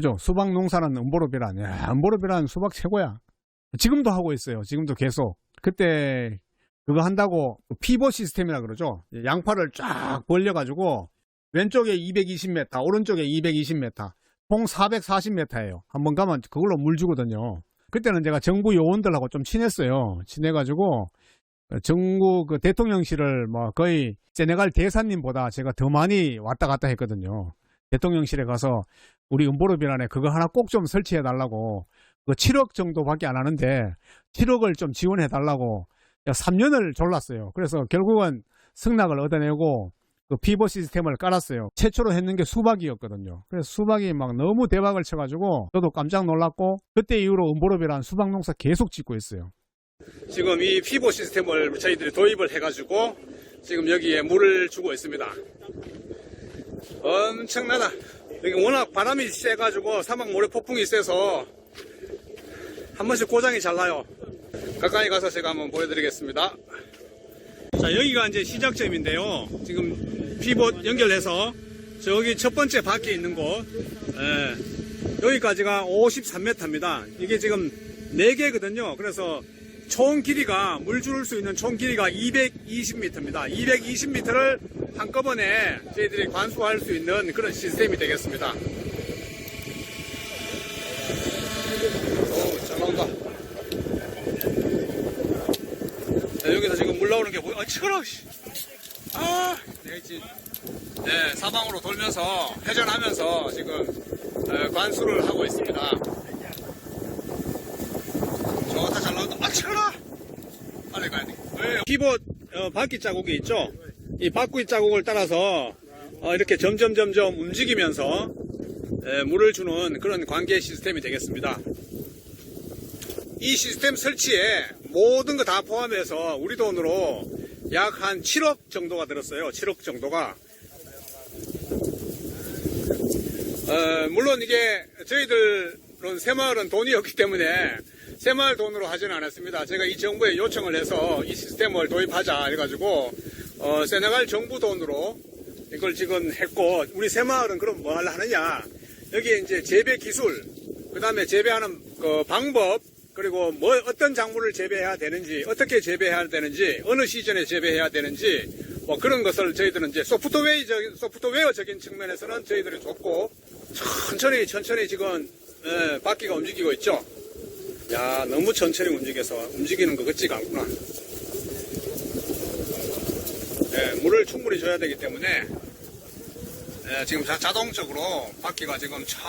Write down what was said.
그죠? 수박 농사는 은보로비란. 야, 은보로비란 수박 최고야. 지금도 하고 있어요. 지금도 계속. 그때 그거 한다고 피벗 시스템이라 그러죠. 양파를 쫙 벌려가지고 왼쪽에 220m, 오른쪽에 220m, 총 440m예요. 한번 가면 그걸로 물 주거든요. 그때는 제가 정부 요원들하고 좀 친했어요. 친해가지고 정부 그 대통령실을 뭐 거의 세네갈 대사님보다 제가 더 많이 왔다 갔다 했거든요. 대통령실에 가서 우리 은보르비란에 그거 하나 꼭 좀 설치해 달라고 그 7억 정도밖에 안 하는데 7억을 좀 지원해 달라고 3년을 졸랐어요. 그래서 결국은 승낙을 얻어내고 그 피버 시스템을 깔았어요. 최초로 했는 게 수박이었거든요. 그래서 수박이 막 너무 대박을 쳐가지고 저도 깜짝 놀랐고 그때 이후로 은보르비란 수박 농사 계속 짓고 있어요. 지금 이 피보 시스템을 저희들이 도입을 해가지고 지금 여기에 물을 주고 있습니다. 엄청나다. 여기 워낙 바람이 세가지고 사막 모래 폭풍이 세서 한 번씩 고장이 잘 나요. 가까이 가서 제가 한번 보여드리겠습니다. 자, 여기가 이제 시작점인데요. 지금 피봇 연결해서 저기 첫 번째 바퀴에 있는 곳, 예, 여기까지가 53m입니다. 이게 지금 4개거든요. 그래서 총 길이가, 물 줄을 수 있는 총 길이가 220m입니다. 220m를 한꺼번에 저희들이 관수할 수 있는 그런 시스템이 되겠습니다. 오, 잘 나온다. 자, 여기서 지금 물 나오는 게 뭐야? 아, 치거라, 씨. 아, 내가 있지. 네, 사방으로 돌면서 회전하면서 지금 에, 관수를 하고 있습니다 잘 나온다. 아, 치거라! 빨리 가야 돼. 키보드 어, 바퀴 자국이 있죠? 이 바퀴 자국을 따라서 어, 이렇게 점점 점점 움직이면서 에, 물을 주는 그런 관계 시스템이 되겠습니다. 이 시스템 설치에 모든 거 다 포함해서 우리 돈으로 약 한 7억 정도가 들었어요. 7억 정도가. 어, 물론 이게 저희들은 새마을은 돈이 없기 때문에 새마을 돈으로 하지는 않았습니다. 제가 이 정부에 요청을 해서 이 시스템을 도입하자 해가지고 어, 세네갈 정부 돈으로 이걸 지금 했고 우리 새마을은 그럼 뭐 하느냐 여기에 이제 재배 기술 그 다음에 재배하는 그 방법 그리고 뭐 어떤 작물을 재배해야 되는지 어떻게 재배해야 되는지 어느 시즌에 재배해야 되는지 뭐 그런 것을 저희들은 이제 소프트웨어적인 소프트웨어적인 측면에서는 저희들이 좋고 천천히 천천히 지금 예, 바퀴가 움직이고 있죠. 야 너무 천천히 움직여서 움직이는 것 같지가 않구나. 예, 물을 충분히 줘야 되기 때문에 예, 지금 자, 자동적으로 바퀴가 지금 차